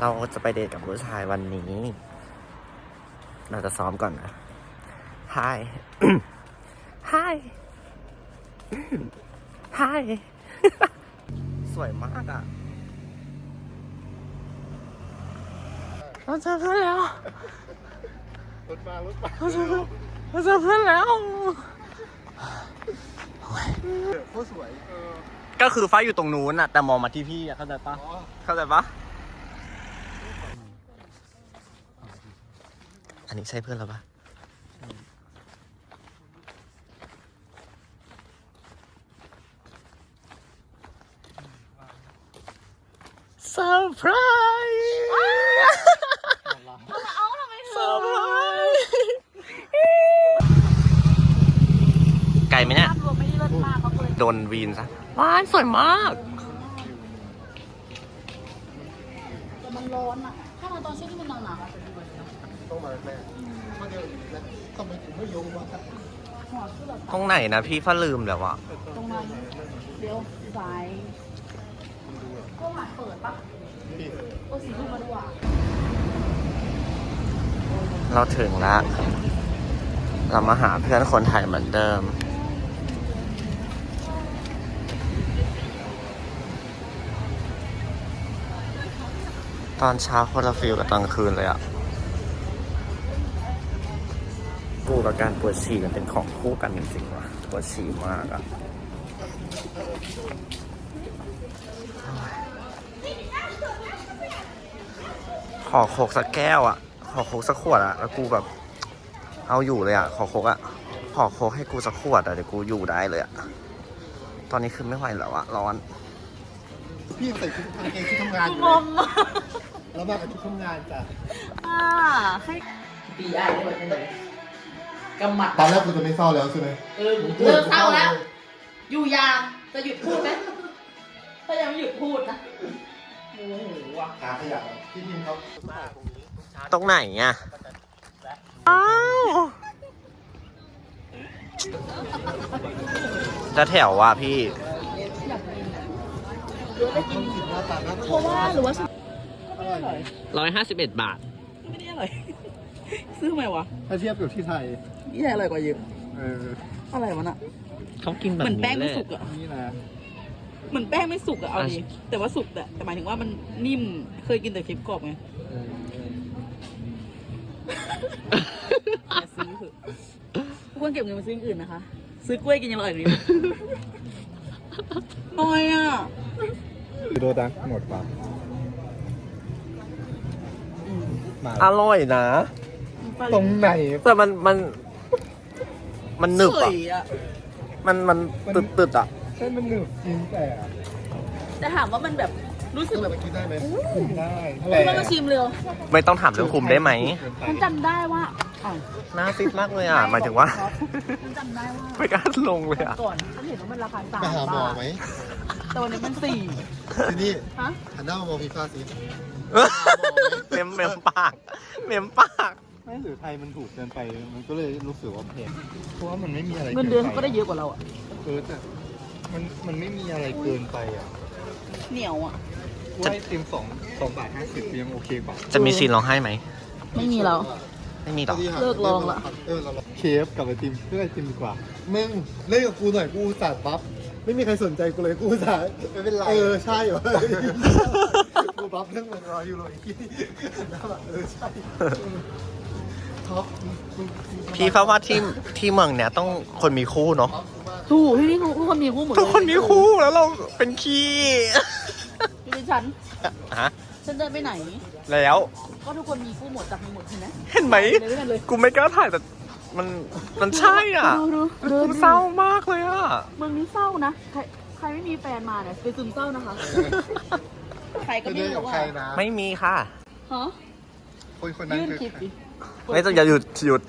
เราจะไปเดทกับผู้ชายวันนี้ เราจะซ้อมก่อนนะ Hi Hi Hi สวยมากอะเราเจอเพื่อนแล้วรถมารถมาเราเจอเพื่อนเราเจอเพื่อนแล้วโคตรสวยเออก็คือฟ้าอยู่ตรงนู้นอะแต่มองมาที่พี่อะเข้าใจปะอ๋อเข้าใจปะ อันนี้ใช่เพื่อนเราปะเซอร์ไพรส์เซอร์ไพรส์ไกลไหมเนี่ย ภาพรวมไม่ได้เลิศมากเขาเลยโดนวีนซะว้ายสวยมาก แต่มันร้อนอะ ถ้ามาตอนช่วงที่มันหนาวๆ ทำไมถึงไม่ยงวะหัวคือแบบตรงไหนนะพี่ฟ้าลืมแล้วอะตรงนั้นเดี๋ยวสายก็หมาเปิดปะพี่โอ้สีทุ่มมาด้วยอะเราถึงแล้วเรามาหาเพื่อนคนไทยเหมือนเดิม ตอนเช้าคนละฟิลกับตอนกลางคืนเลยอะ กูกับการปวดฉี่มันเป็นของคู่กันจริงๆว่ะปวดฉี่มากอะขอโคกสักแก้วอะขอโคกสักขวดอะแล้วกูแบบ เอาอยู่เลยอะขอโคกอะขอโคกให้กูสักขวดอะเดี๋ยวกูอยู่ได้เลยอะตอนนี้คือไม่ไหวแล้วอะร้อน พี่ใส่ชุดกางเกงชุดทำงานอยู่งเลยงมากแล้วมากับชุดทำงานจ้ะ อ่าให้ ปีได้ได้แบบไหน กำหมัดตอนแรกคุณจะไม่เศร้าแล้วใช่ไหมเออเลิกเศร้าแล้ว อยู่ยามจะหยุดพูดไหมถ้ายังไม่หยุดพูดนะโอ้โหว่ะหาขยะพี่พิมพ์เขาตรงไหนอะอ้าวจะแถวว่ะพี่ต้องกินหน้าตาหน้าเพราะว่าหรือว่าไม่ได้อร่อยร้อยห้าสิบเอ็ดบาท ไม่ได้อร่อย ซื้อทำไมวะถ้าเทียบกับที่ไทยนี่อร่อยกว่าเยอะ เอออะไรวะน่ะเขากินแบบเหมือนนี้แป้งเลไม่ย สุกอะนี่นะเหมือนแป้งไม่สุกอะเอาอะดีแต่ว่าสุกแต่แต่หมายถึงว่ามันนิ่มเคยกินแต่คลิปกรอบไงเอออย่าซื้อเถอะทุกคนเก็บเงินมาซื้ออย่างอื่นนะคะ ซื้อกล้วยกินยังอร่อยดีน้อยอะโดดังหมดปะมาอร่อยนะ ตรงไหน แต่มันมัน มันหนึบสอะวยอะ มันมันตึดตึดๆอะเส้นมันหนึบจริงแต่แต่ถามว่ามันแบบรู้สึกแบแบบบกินได้ไหมกินได้คุณต้องมาชิมเร็วไม่ต้องถามเรื่องคุมได้ไหมฉันจำได้ว่าอ๋อหน้าซิดมากเลยอะหมายถึงว่าฉันจำได้ว่าไม่กล้าลงเลยอะก่อนฉันเห็นว่ามันราคาสามไปหาหมอบาทไหมแตัวนี้มันสี่ทีนี่ฮะหันหน้ามามองฟีฟ่าสิเมมเมมปาก เมมปาก ไม่หรือไทยมันถูกเกินไป มันก็เลยรู้สึกว่าแพงเพราะว่ามันไม่มีอะไรเงินเดือนเขาก็ได้เยอะกว่าเราอะเออแต่มันมันไม่มีอะไรเกินไปอะเหนียวอะว่าไอติมสองสองบาทห้าสิบยังโอเคกว่าจะมีซีนร้องไห้ไหม ไม่มีแล้วไม่มีหรอกเลิกลองละ เออเราลองเคฟกับไอติมเลือกไอติมดีกว่ามึงเล่นกับกูหน่อยกูอุตส่าห์ปั๊บไม่มีใครสนใจกูเลยกูอุตส่าห์ไม่เป็นไรเออใช่เหรอกูปั๊บเรื่องเงินรออยู่เลยที่นั่นแหละเออใช่ท็อปมึงมึง พี่ฟ้าว่าที่ที่เมืองเนี้ยต้องคนมีคู่เนาะถูกที่นี่ทุกคนมีคู่หมดเลยทุกคนมีคู่แล้วเราเป็นขี้อยู่ในฉันฮะฉันเดินไปไหน แล้ว ก็ทุกคนมีคู่หมดจับมือหมดใช่ไหมเห็นไหมเลยด้วยกันเลย กูไม่กล้าถ่ายแต่มันมันใช่อะดูดูเดินกูเศร้ามากเลยอะเมืองนี้เศร้านะใครใครไม่มีแฟนมาเนี่ยเป็นซึมเศร้านะคะ ใครก็จะไม่เล่นกับรู้ใครว่านะไม่มีค่ะฮะคนคนนั้นยื่นคือคลิปดิ ไม่ต้องอย่าหยุดหยุด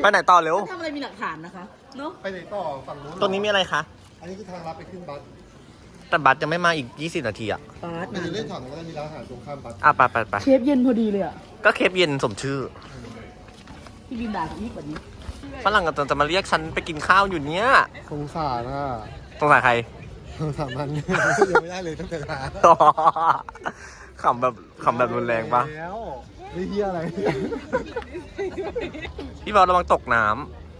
ไปไหนต่อเร็ว ทำอะไรมีหลักฐานนะคะ เนาะไปไหนต่อฝั่งนู้นเหอตรงนี้มีอะไรคะ อันนี้คือทางลับไปขึ้นบัสแต่บัสยังไม่มาอีก 20 นาทีอะปาร์ตมันจะเล่นถอนก็จะมีร้านอาหารตรงข้ามบัสอะไปไปไปเชฟเย็นพอดีเลยอะ ก็เคปเย็นสมชื่อ พี่บินด่าอีกแบบนี้ ฝรั่งก็จะมาเรียกฉันไปกินข้าวอยู่เนี้ยสงสารอะสงสารใครสามพัน ยังไม่ได้เลยตั้งแต่หาขำแบบขำแบบรุนแรงปะแล้ว นี่เฮียอะไร พี่บอลระวังตกน้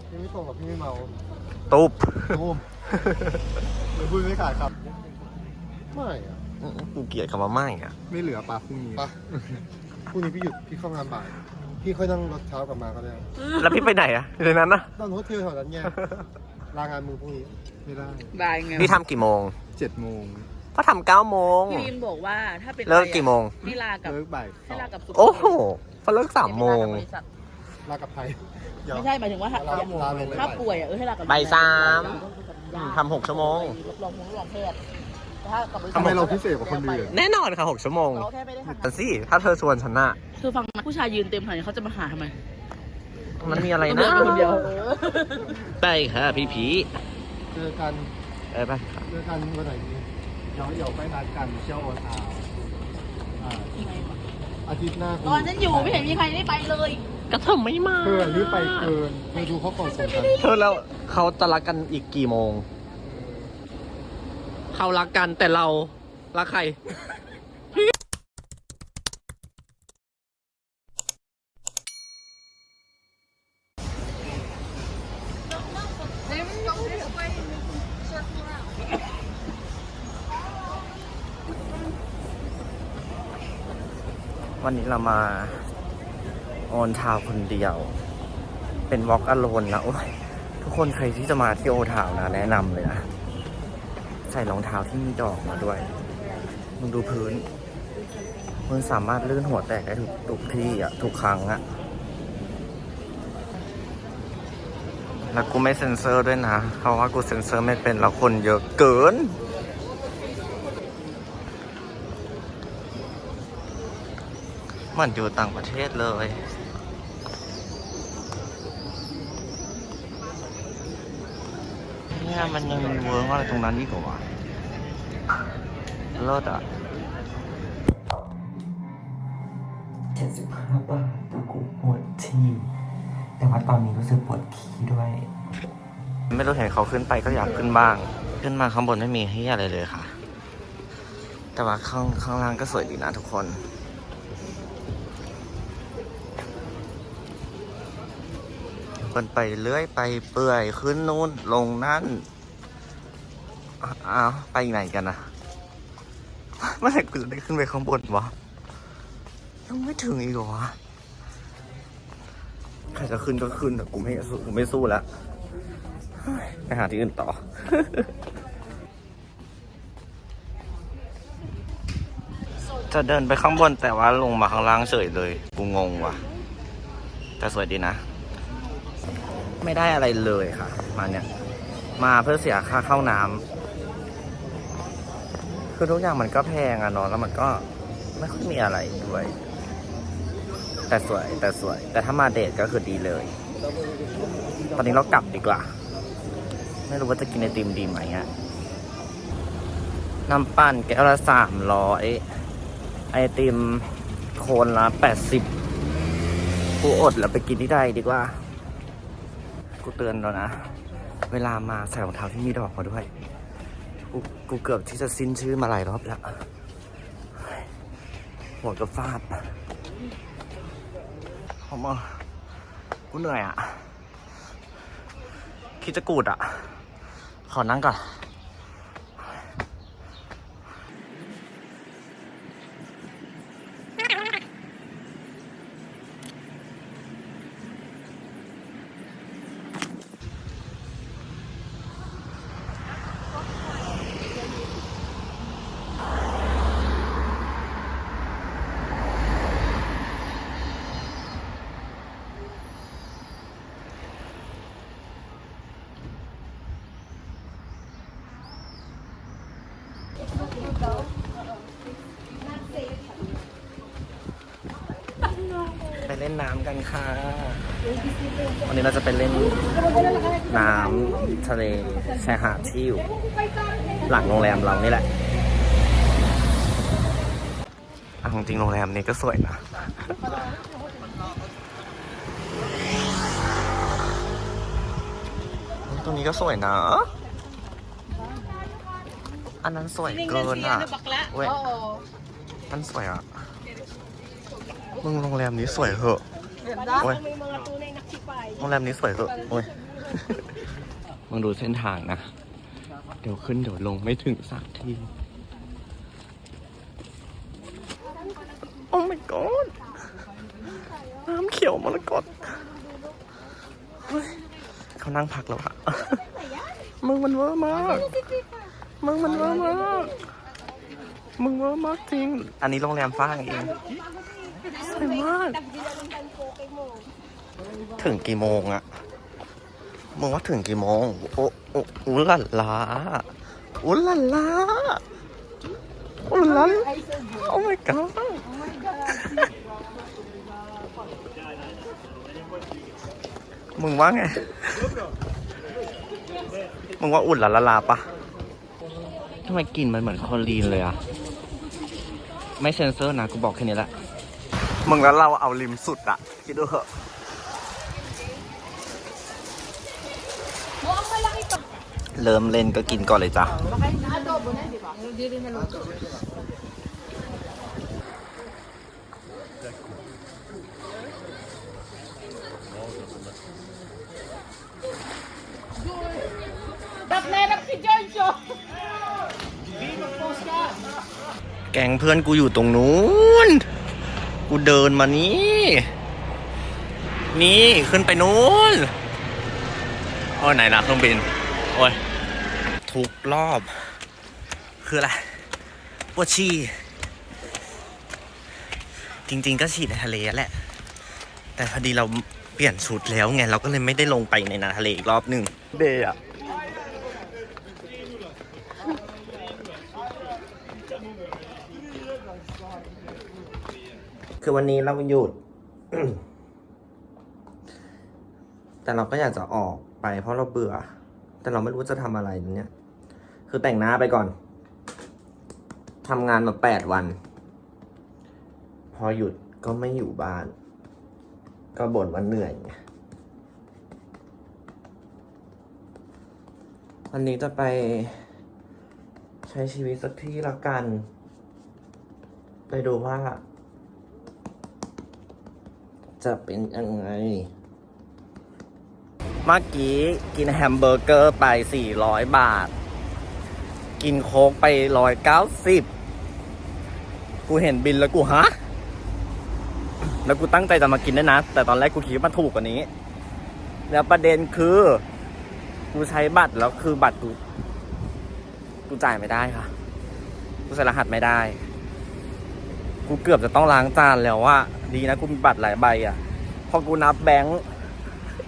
พี่ไม่ตรงกับพี่ไม่เมาำตุ๊บโอ้มเดี๋ยวพูดไม่ขาดครับ ไม่อะกูเกลียดคำว่าไม่อะไม่เหลือปลาพรุ่งนี้ปะพรุ่งนี้พี่หยุด พี่เข้างานบ่าย พี่ค่อยนั่งรถเช้ากลับมาก็ได้ แล้วพี่ไปไหนอะอยู่ในนั้นนะตอนรถเธอแถวนั้นไงลางานมึงพรุ่งนี้ ไม่ได้ บายไงพี่ทำกี่โมง เจ็ดโมง ก็ทำเก้าโมง พี่บีมบอกว่าถ้าเป็นเลิกกี่โมงให้ลากับเลิกบ่ายให้ลากับสุโอ้โหพอเลิกสามโมงให้ลากับบริษัทลากับไทยไม่ใช่หมายถึงว่าถ้าลาลาลงถ้าป่วยอะเออให้ลากับบ่ายสามยาทำหกชั่วโมง รับรองรับรองแพทย์แต่ถ้ากับบริษัททำไมเราพิเศษกว่าคนอื่น แน่นอนค่ะหกชั่วโมงเราแค่ไม่ได้ทำ แต่สิถ้าเธอชวนฉันอะคือฟังนะผู้ชายยืนเต็มขนาดนี้เขาจะมาหาทำไมมันมีอะไรต้นะงเดินคนเดียวไปค่ะพี่ผีเจอกัน ไปไป เจอกันวันไหนดี เดี๋ยวเดี๋ยวไปนัดกันเชี่ยวโอทาวน์อ่าอาทิตย์หน้าตอนฉันอยู่ไม่เห็นมีใครได้ไปเลยก็เธอไม่มาเธอรีบไปเกินเธอดูเขาก่อนสงกันเธอแล้วเขาจะรักกันอีกกี่โมง เขารักกันแต่เรารักใคร วันนี้เรามาออนทาวคนเดียว เป็นวอล์กอโลนนะโอ้ยทุกคนใครที่จะมาที่โอทาวน์นะ แนะนำเลยนะ ใส่รองเท้าที่มีดอกมาด้วย มึงดูพื้นมึงสามารถลื่นหัวแตกได้ทุกทุกที่อะ ทุกครั้งอะ แล้วกูไม่เซ็นเซอร์ด้วยนะ เพราะว่ากูเซ็นเซอร์ไม่เป็นแล้วคนเยอะเกิน เหมือนอยู่ต่างประเทศเลย เนี่ยมันยังมีเวิร์กอะไรตรงนั้นอีกเหรอวะเลิศอะเจ็ดสิบห้าบาทแต่กูปวดทีแต่ว่าตอนนี้รู้สึกปวดขี้ด้วย ไม่รู้เห็นเขาขึ้นไปก็อยากขึ้นบ้าง ขึ้นมาข้างบนไม่มีให้อะไรเลยค่ะ แต่ว่าข้างข้างล่างก็สวยดีนะทุกคน มันไปเรื่อยไปเปื่อยขึ้นนู่นลงนั่นอ้าอ้าวไปไหนกันนะเมื่อไหร่กูจะได้ขึ้นไปข้างบนวะยังไม่ถึงอีกเหรอวะใครจะขึ้นก็ขึ้นแต่กูไม่สู้กูไม่สู้แล้วเฮ้ยไปหาที่อื่นต่อจะเดินไปข้างบนแต่ว่าลงมาข้างล่างเฉยเลย กูงงว่ะ แต่สวยดีนะ ไม่ได้อะไรเลยค่ะ มาเนี่ย มาเพื่อเสียค่าเข้าน้ำคือทุกอย่างมันก็แพงอะเนาะแล้วมันก็ไม่ค่อยมีอะไรด้วย แต่สวยแต่สวย แต่ถ้ามาเดทก็คือดีเลย ตอนนี้เรากลับดีกว่า ไม่รู้ว่าจะกินไอติมดีไหมอะน้ำปั่นแก้วละสามร้อยไอติมโคนละแปดสิบกูอดแล้วไปกินที่ใดดีกว่า กูเตือนแล้วนะ เวลามาใส่รองเท้าที่มีดอกมาด้วย กูกูเกือบที่จะสิ้นชื่อมาหลายรอบแล้ว หัวกระฟาดผมอะกูเหนื่อยอะ คิดจะกูดอะ ขอนั่งก่อน ไปเล่นน้ำกันค่ะ วันนี้เราจะไปเล่นน้ำทะเลชายหาดที่อยู่ หลังโรงแรมเรานี่แหละอะจริงโรงแรมนี้ก็สวยนะตรงนี้ก็สวยนะ อันนั้นสวยเกินอะเว้ยโอ้โหมันสวยอะ มึงโรงแรมนี้สวยเหอะเห็นได้โอ้ยโรงแรมนี้สวยเหอะโอ้ยมึงดูเส้นทางนะ เดี๋ยวขึ้นเดี๋ยวลงไม่ถึงสักที โอ้ my god น้ำเขียวมรกตเฮ้ยเขานั่งพักแล้วอะมึงมันเวอร์มาก มึงมันเวอร์มากมึงเวอร์มากจริง อันนี้โรงแรมฟ้างเองสวยมาก ถึงกี่โมงอะมึงว่าถึงกี่โมง โอ้โอ้อุลันลาอุลันลาอุลันโอ้ my god มึงว่าไง มึงว่าอุ่นละละลาปะ ทำไมกลิ่นมันเหมือนคอลีนเลยอะไม่เซนเซอร์นะกูบอกแค่นี้แหละมึงแล้วเราเอาริมสุดอะคิดดูเถอะเริ่มเล่นก็กินก่อนเลยจ้ะแบบแม่แบบพี่เจ้าโจ แกงเพื่อนกูอยู่ตรงนู้น กูเดินมานี่ นี่ขึ้นไปนู้น โอ้ยไหนนะเครื่องบิน โอ้ย ทุกรอบ คืออะไรปวดฉี่ จริง ๆ ก็ฉี่ในทะเลแหละ แต่พอดีเราเปลี่ยนชุดแล้วไง เราก็เลยไม่ได้ลงไปในนาทะเลอีกรอบหนึ่งเบย์อะ คือวันนี้เราหยุด แต่เราก็อยากจะออกไปเพราะเราเบื่อ แต่เราไม่รู้จะทำอะไรเนี่ย คือแต่งหน้าไปก่อน ทำงานมาแปดวัน พอหยุดก็ไม่อยู่บ้าน ก็บ่นว่าเหนื่อย วันนี้จะไปใช้ชีวิตสักที่ละกัน ไปดูว่า จะเป็นยังไง เมื่อกี้กินแฮมเบอร์เกอร์ไป 400 บาท กินโค้กไป 190 กูเห็นบินแล้วกูฮะ แล้วกูตั้งใจจะมากินด้วยนะ แต่ตอนแรกกูคิดว่ามันถูกกว่านี้ แล้วประเด็นคือ กูใช้บัตรแล้วคือบัตรกู กูจ่ายไม่ได้ค่ะ กูใส่รหัสไม่ได้ กูเกือบจะต้องล้างจานแล้วว่าดีนะกูมีบัตรหลายใบอะ พอกูนับแบงค์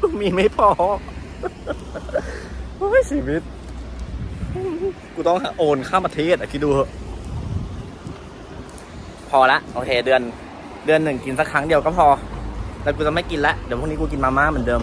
กูมีไม่พอโอ้ยชีวิต กูต้องโอนข้ามประเทศอะคิดดูเถอะพอละโอเค เดือน เดือนหนึ่งกินสักครั้งเดียวก็พอ แล้วกูจะไม่กินละเดี๋ยวพรุ่งนี้กูกินมาม่าเหมือนเดิม